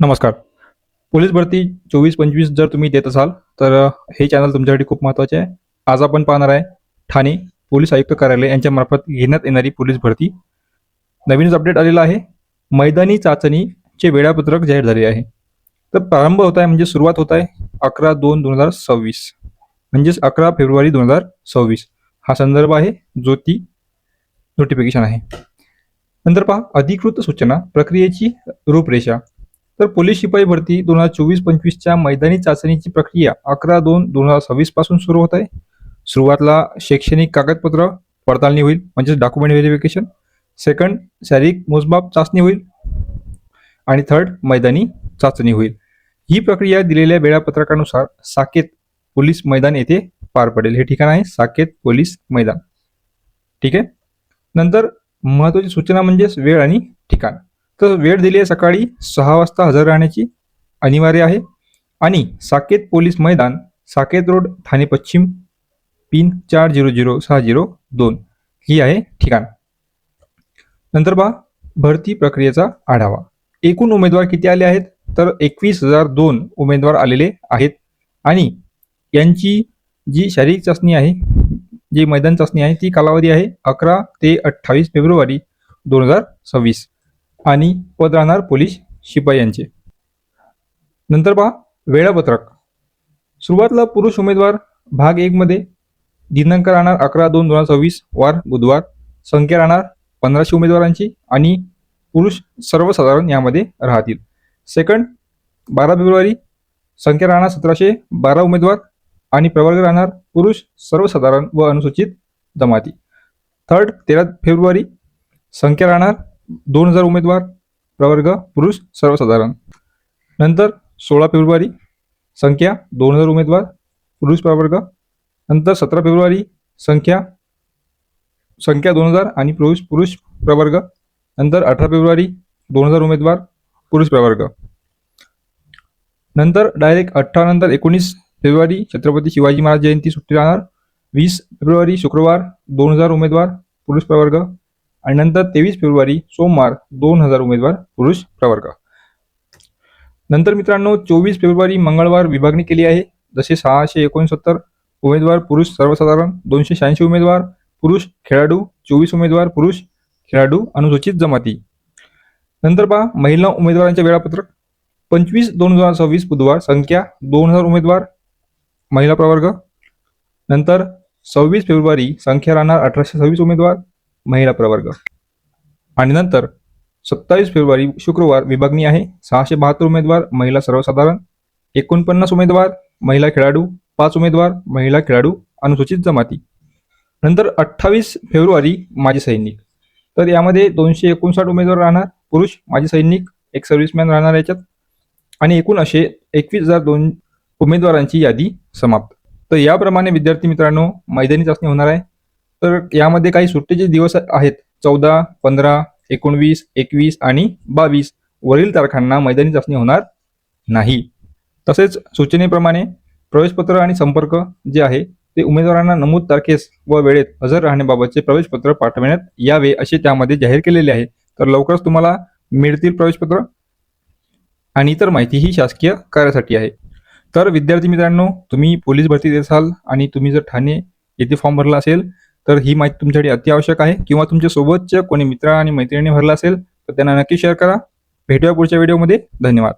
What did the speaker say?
नमस्कार. पोलीस भरती चोवीस पंचवीस जर तुम्ही देत असाल तर हे चॅनल तुमच्यासाठी खूप महत्त्वाचे आहे. आज आपण पाहणार आहे ठाणे पोलीस आयुक्त कार्यालय यांच्यामार्फत घेण्यात येणारी पोलीस भरती. नवीनच अपडेट आलेला आहे. मैदानी चाचणीचे वेळापत्रक जाहीर झाले आहे. तर प्रारंभ होत आहे म्हणजे सुरुवात होत आहे अकरा दोन दोन हजार सव्वीस. म्हणजेच अकरा फेब्रुवारी दोन हजार सव्वीस. हा संदर्भ आहे जो ती नोटिफिकेशन आहे. नंतर पहा अधिकृत सूचना प्रक्रियेची रूपरेषा. तर पोलीस शिपाई भरती दोन हजार चोवीस पंचवीसच्या मैदानी चाचणीची प्रक्रिया अकरा दोन दोन हजार सव्वीसपासून सुरू होत आहे. सुरुवातला शैक्षणिक कागदपत्र पडताळणी होईल म्हणजेच डॉक्युमेंट व्हेरिफिकेशन सेकंड शारीरिक मोजमाप चाचणी होईल. आणि थर्ड मैदानी चाचणी होईल. ही प्रक्रिया दिलेल्या वेळापत्रकानुसार साकेत पोलीस मैदान येथे पार पडेल. हे ठिकाण आहे साकेत पोलीस मैदान. ठीक आहे? नंतर महत्वाची सूचना म्हणजेच वेळ आणि ठिकाण. तर वेळ दिली आहे सकाळी सहा वाजता हजर राहण्याची. अनिवार्य आहे. आणि साकेत पोलीस मैदान साकेत रोड ठाणे पश्चिम पिन चार झिरो झिरो सहा झिरो दोन. ही आहे ठिकाण. नंतर पहा भरती प्रक्रियेचा आढावा. एकूण उमेदवार किती आले आहेत? तर एकवीस हजार दोन उमेदवार आलेले आहेत. आणि यांची जी शारीरिक चाचणी आहे जी मैदान चाचणी आहे ती कालावधी आहे अकरा ते अठ्ठावीस फेब्रुवारी दोन हजार सव्वीस. आणि पद राहणार पोलीस शिपाई यांचे नंतर पहा वेळापत्रक. सुरुवातीला पुरुष उमेदवार भाग एकमध्ये दिनांक राहणार अकरा दोन दोन हजार सव्वीस वार बुधवार. संख्या राहणार पंधराशे उमेदवारांची आणि पुरुष सर्वसाधारण यामध्ये राहतील. सेकंड बारा फेब्रुवारी. संख्या राहणार सतराशे बारा उमेदवार आणि प्रवर्ग राहणार पुरुष सर्वसाधारण व अनुसूचित जमाती. थर्ड तेरा फेब्रुवारी. संख्या राहणार दोन हजार उमेदवार प्रवर्ग पुरुष सर्वसाधारण. नंतर सोळा फेब्रुवारी संख्या दोन हजार उमेदवार पुरुष प्रवर्ग. नंतर सतरा फेब्रुवारी संख्या संख्या दोन हजार आणि पुरुष पुरुष प्रवर्ग. नंतर अठरा फेब्रुवारी दोन हजार उमेदवार पुरुष प्रवर्ग. नंतर डायरेक्ट अठरा नंतर एकोणीस फेब्रुवारी छत्रपती शिवाजी महाराज जयंती सुट्टी राहणार. वीस फेब्रुवारी शुक्रवार दोन हजार उमेदवार पुरुष प्रवर्ग. आणि नंतर तेवीस फेब्रुवारी सोमवार दोन हजार उमेदवार पुरुष प्रवर्ग. नंतर मित्रांनो चोवीस फेब्रुवारी मंगळवार विभागणी केली आहे. जसे सहाशे एकोणसत्तर उमेदवार पुरुष सर्वसाधारण दोनशे शहाऐंशी उमेदवार पुरुष खेळाडू चोवीस उमेदवार पुरुष खेळाडू अनुसूचित जमाती. नंतर पहा महिला उमेदवारांचे वेळापत्रक. पंचवीस दोन हजार सव्वीस बुधवार संख्या दोन हजार उमेदवार महिला प्रवर्ग. नंतर सव्वीस फेब्रुवारी संख्या राहणार अठराशे सव्वीस उमेदवार महिला प्रवर्ग. आणि नंतर सत्तावीस फेब्रुवारी शुक्रवार विभागणी आहे. सहाशे बहात्तर उमेदवार महिला सर्वसाधारण. एकोणपन्नास उमेदवार महिला खेळाडू. पाच उमेदवार महिला खेळाडू. अनुसूचित जमाती. नंतर अठ्ठावीस फेब्रुवारी माजी सैनिक. तर यामध्ये दोनशे एकोणसाठ उमेदवार राहणार. पुरुष माजी सैनिक. एक सर्व्हिसमॅन राहणार याच्यात. आणि एकूण असे एकवीस हजार दोन उमेदवारांची यादी समाप्त. तर याप्रमाणे विद्यार्थी मित्रांनो मैदानी चाचणी होणार आहे. तर यामध्ये काही सुट्टीचे दिवस आहेत. चौदा पंधरा एकोणवीस एकवीस आणि बावीस. वरील तारखांना मैदानी चाचणी होणार नाही. तसेच सूचनेप्रमाणे प्रवेशपत्र आणि संपर्क जे आहे ते उमेदवारांना नमूद तारखेस व वेळेत हजर राहण्याबाबतचे प्रवेशपत्र पाठवण्यात यावे असे त्यामध्ये जाहीर केलेले आहे. तर लवकरच तुम्हाला मिळतील प्रवेशपत्र आणि इतर माहिती ही शासकीय कार्यासाठी आहे. तर विद्यार्थी मित्रांनो तुम्ही पोलीस भरती देत असाल आणि तुम्ही जर ठाणे येथे फॉर्म भरला असेल तर ही माहिती तुमच्यासाठी अति आवश्यक आहे. किंवा तुमच्या सोबतच्या कोणी मित्र आणि मैत्रिणी भरला असेल तर त्यांना नक्की शेअर करा. भेटूया पुढच्या व्हिडिओमध्ये धन्यवाद.